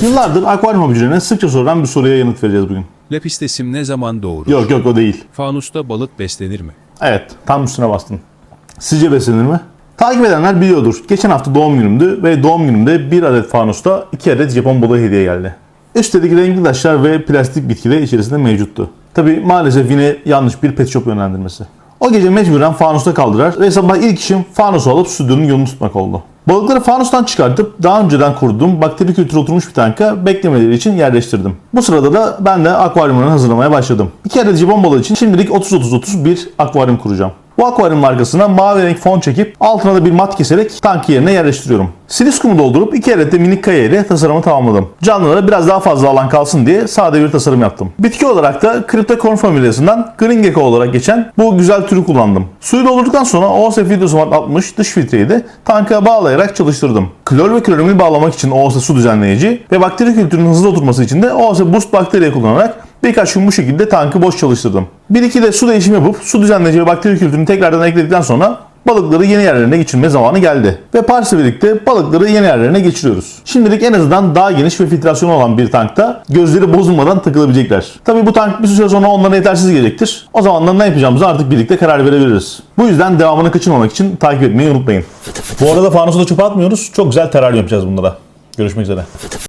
Yıllardır akvaryum hobilerine sıkça sorulan bir soruya yanıt vereceğiz bugün. Lapistesim ne zaman doğurur? Yok yok o değil. Fanusta balık beslenir mi? Evet tam üstüne bastın. Sizce beslenir mi? Takip edenler biliyordur. Geçen hafta doğum günümdü ve doğum günümde bir adet fanusta iki adet Japon balığı hediye geldi. Üstelik renkli taşlar ve plastik bitki de içerisinde mevcuttu. Tabi maalesef yine yanlış bir pet shop yönlendirmesi. O gece mecburen fanusta kaldırar ve sabah ilk işim fanusu alıp stüdyonun yolunu tutmak oldu. Balıkları fanustan çıkartıp daha önceden kurduğum bakteri kültürü oturmuş bir tanka beklemeleri için yerleştirdim. Bu sırada da ben de akvaryumlarını hazırlamaya başladım. İki adet jibon balığı için şimdilik 30-30-30 bir akvaryum kuracağım. Bu akvaryum markasına mavi renk fon çekip altına da bir mat keserek tank yerine yerleştiriyorum. Silis kumu doldurup iki adet de minik kaya ile tasarımı tamamladım. Canlılara biraz daha fazla alan kalsın diye sade bir tasarım yaptım. Bitki olarak da Cryptocorn familyasından Green Gecko olarak geçen bu güzel türü kullandım. Suyu doldurduktan sonra OOS Fidosomat 60 dış filtreyi de tanka bağlayarak çalıştırdım. Klor ve klorimini bağlamak için OOS su düzenleyici ve bakteri kültürünün hızlı oturması için de OOS Boost bakteriye kullanarak Birkaç gün bu şekilde tankı boş çalıştırdım. Bir iki de su değişimi yapıp su düzenleyici ve bakteri kültürünü tekrardan ekledikten sonra balıkları yeni yerlerine geçirme zamanı geldi. Ve Paris'le birlikte balıkları yeni yerlerine geçiriyoruz. Şimdilik en azından daha geniş ve filtrasyonu olan bir tankta gözleri bozulmadan takılabilecekler. Tabii bu tank bir süre sonra onlara yetersiz gelecektir. O zaman da ne yapacağımızı artık birlikte karar verebiliriz. Bu yüzden devamını kaçırmamak için takip etmeyi unutmayın. Bu arada fanusu da çöpe atmıyoruz. Çok güzel teraryum yapacağız bunlara. Görüşmek üzere.